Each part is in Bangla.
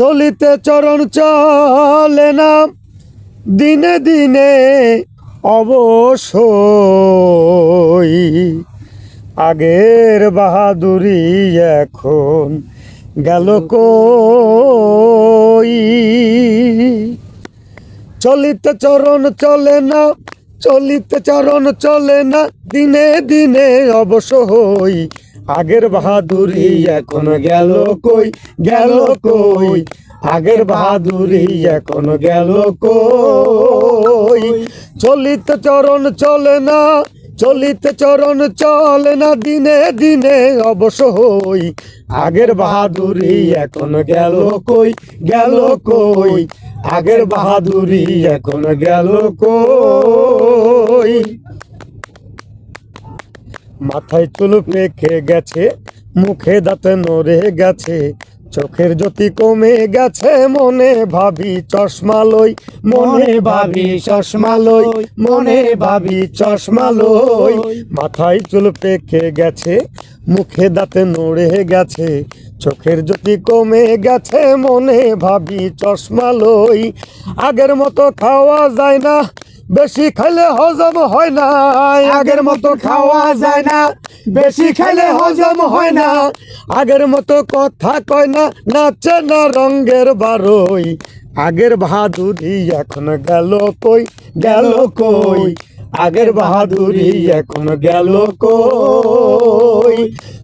চলিতে চরণ চলে না। দিনে দিনে অবশ্যই আগের বাহাদুরি এখন গেল কই? চলিতে চরণ চলে না, চলিতে চরণ চলে না, দিনে দিনে অবশ্য হই আগের বাহাদুরি এখন গেল কই? গেল কই? আগের বাহাদুরি এখন গেল কই? চলিত চরণ চলে না, চলিত চরণ চলে না, দিনে দিনে অবশ্য হই আগের বাহাদুরি এখন গেল কই? গেল কই? আগের বাহাদুরি এখন গেল কই? মাথায় চুল পেকে গেছে মুখে দাঁতে নড়ে গেছে চোখের জ্যোতি কমে গেছে মনে ভাবি চশমা লই মনে ভাবি চশমা লই মনে ভাবি চশমা লই। মাথায় চুল পেকে গেছে মুখে দাঁতে নড়ে গেছে চোখের জ্যোতি কমে গেছে মনে ভাবি চশমা লই আগের মতো খাওয়া যায় না বেশি খাইলে হজম হয় না। আগের মতো খাওয়া যায় না। বেশি খাইলে হজম হয় না। আগের মতো কথা কয় না। নাচে না রঙ্গের বারোই। আগের বাহাদুরি এখন গেল কই? গেল কই? আগের বাহাদুরি এখন গেল কই?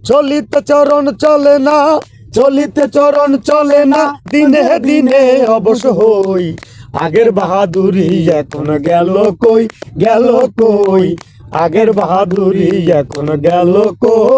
চলিতে চরণ চলে না। চলিতে চরণ চলে না। দিনে দিনে অবশ্য হই। আগের বাহাদুরি এখন গেল কই? গেল কই? আগের বাহাদুরি এখন গেল কই?